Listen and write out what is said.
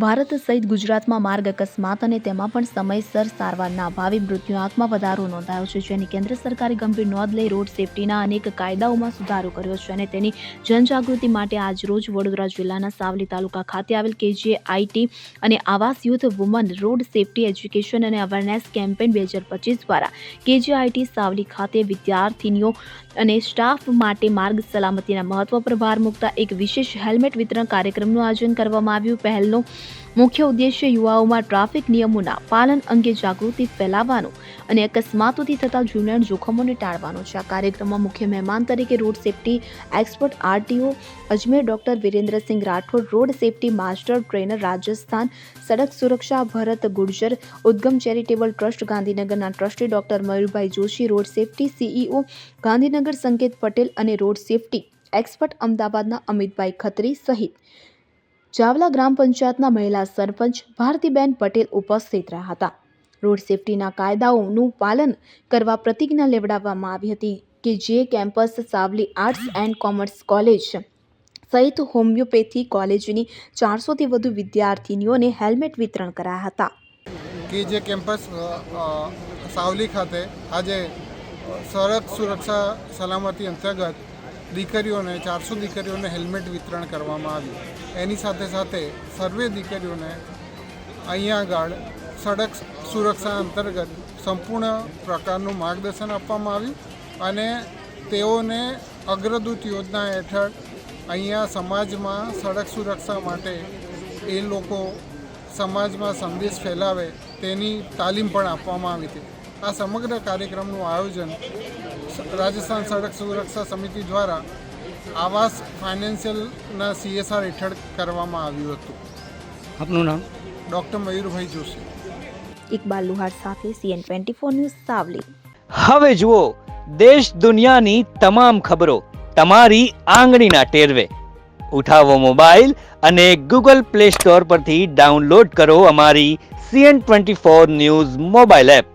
ભારત સહિત ગુજરાતમાં માર્ગ અકસ્માત અને તેમાં પણ સમયસર સારવારના અભાવે મૃત્યુઆંકમાં વધારો નોંધાયો છે, જેની કેન્દ્ર સરકારે ગંભીર નોંધ લઈ રોડ સેફટીના અનેક કાયદાઓમાં સુધારો કર્યો છે અને તેની જનજાગૃતિ માટે આજરોજ વડોદરા જિલ્લાના સાવલી તાલુકા ખાતે આવેલ કેજીએ આઈટી અને આવાસ youth woman road safety education અને અવેરનેસ કેમ્પેન બે હજાર પચીસ દ્વારા કેજીઆઈટી સાવલી ખાતે વિદ્યાર્થીનીઓ અને સ્ટાફ માટે માર્ગ સલામતીના મહત્વ પર ભાર મૂકતા એક વિશેષ હેલ્મેટ વિતરણ કાર્યક્રમનું આયોજન કરવામાં આવ્યું. પહેલનો મુખ્ય ઉદ્દેશ્ય યુવાઓમાં ટ્રાફિક નિયમોના પાલન અંગે જાગૃતિ ફેલાવવાનો અને અકસ્માતોથી થતા જૂના જોખમોને ટાળવાનો છે. આ કાર્યક્રમમાં મુખ્ય મહેમાન તરીકે road safety expert RTO Ajmer doctor Virendrasinh Rathod, road safety master trainer Rajasthan, સડક સુરક્ષા ભરત ગુર્જર, ઉદ્ગમ ચેરિટેબલ ટ્રસ્ટ ગાંધીનગરના trustee doctor Mayurbhai Joshi, road safety CEO Gandhinagar Sanket Patel અને રોડ સેફટી એક્સપર્ટ અમદાવાદના અમિતભાઈ ખત્રી સહિત જાવલા ગ્રામ પંચાયતના મહિલા સરપંચ ભારતીબેન પટેલ ઉપસ્થિત રહ્યા હતા. રોડ સેફટીના કાયદાઓનું પાલન કરવા પ્રતિજ્ઞા લેવડાવવામાં આવી હતી કે જે campus Savli arts and commerce college સહિત હોમિયોપેથી કોલેજની ચારસોથી વધુ વિદ્યાર્થીનીઓને હેલ્મેટ વિતરણ કરાયા હતા. કે જે કેમ્પસ સાવલી ખાતે આજે સડક સુરક્ષા સલામતી અંતર્ગત દીકરીઓને, ચારસો દીકરીઓને હેલ્મેટ વિતરણ કરવામાં આવ્યું. એની સાથે સાથે સર્વે દીકરીઓને અહીંયા આગળ સડક સુરક્ષા અંતર્ગત સંપૂર્ણ પ્રકારનું માર્ગદર્શન આપવામાં આવ્યું અને તેઓને અગ્રદૂત યોજના હેઠળ અહીંયા સમાજમાં સડક સુરક્ષા માટે એ લોકો સમાજમાં સંદેશ ફેલાવે તેની તાલીમ પણ આપવામાં આવી હતી. આ સમગ્ર કાર્યક્રમનું આયોજન રાજસ્થાન સડક સુરક્ષા સમિતિ દ્વારા આવાસ ફાઇનાન્શિયલના સીએસઆર હેઠળ કરવામાં આવ્યું હતું. આપનું નામ? ડૉક્ટર મયુરભાઈ જોશી. ઇકબાલ લુહાર સાથે CN twenty four news Savli. હવે જુઓ દેશ દુનિયાની તમામ ખબરો તમારી આંગળીના ટેરવે. ઉઠાવો મોબાઈલ અને ગૂગલ પ્લે સ્ટોર પરથી ડાઉનલોડ કરો અમારી CN twenty four news mobile app.